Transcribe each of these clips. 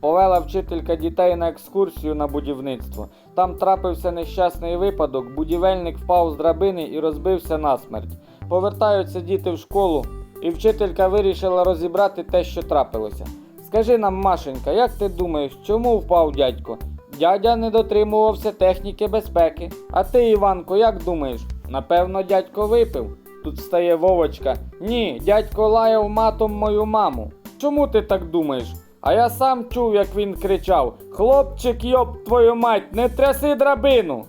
повела вчителька дітей на екскурсію на будівництво. Там трапився нещасний випадок, будівельник впав з драбини і розбився насмерть. Повертаються діти в школу, і вчителька вирішила розібрати те, що трапилося. Скажи нам, Машенька, як ти думаєш, чому впав дядько? Дядя не дотримувався техніки безпеки. А ти, Іванко, як думаєш? Напевно, дядько випив. Тут стає Вовочка. Ні, дядько лаяв матом мою маму. Чому ти так думаєш? А я сам чув, як він кричав: Хлопчик, йоб твою мать, не тряси драбину.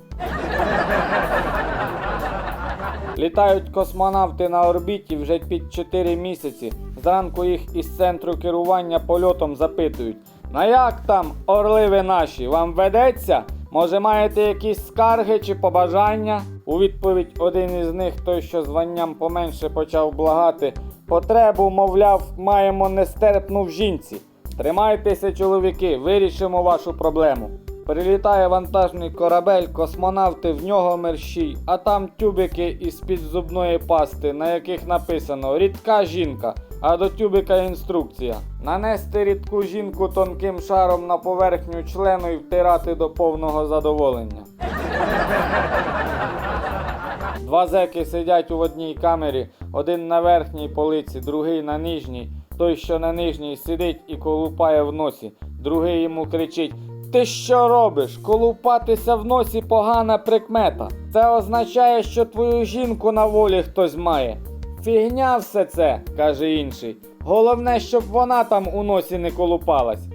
Літають космонавти на орбіті вже під 4 місяці. Зранку їх із центру керування польотом запитують: На як там, орли ви наші, вам ведеться? Може, маєте якісь скарги чи побажання? У відповідь один із них, той, що званням поменше почав благати, потребу, мовляв, маємо нестерпну в жінці. Тримайтеся, чоловіки, вирішимо вашу проблему. Прилітає вантажний корабель, космонавти в нього мерщій, а там тюбики із під зубної пасти, на яких написано рідка жінка, а до тюбика інструкція. Нанести рідку жінку тонким шаром на поверхню члену і втирати до повного задоволення. Два зеки сидять у одній камері, один на верхній полиці, другий на нижній. Той, що на нижній сидить і колупає в носі, другий йому кричить: Ти що робиш? Колупатися в носі погана прикмета. Це означає, що твою жінку на волі хтось має. Фігня все це, каже інший. Головне, щоб вона там у носі не колупалась.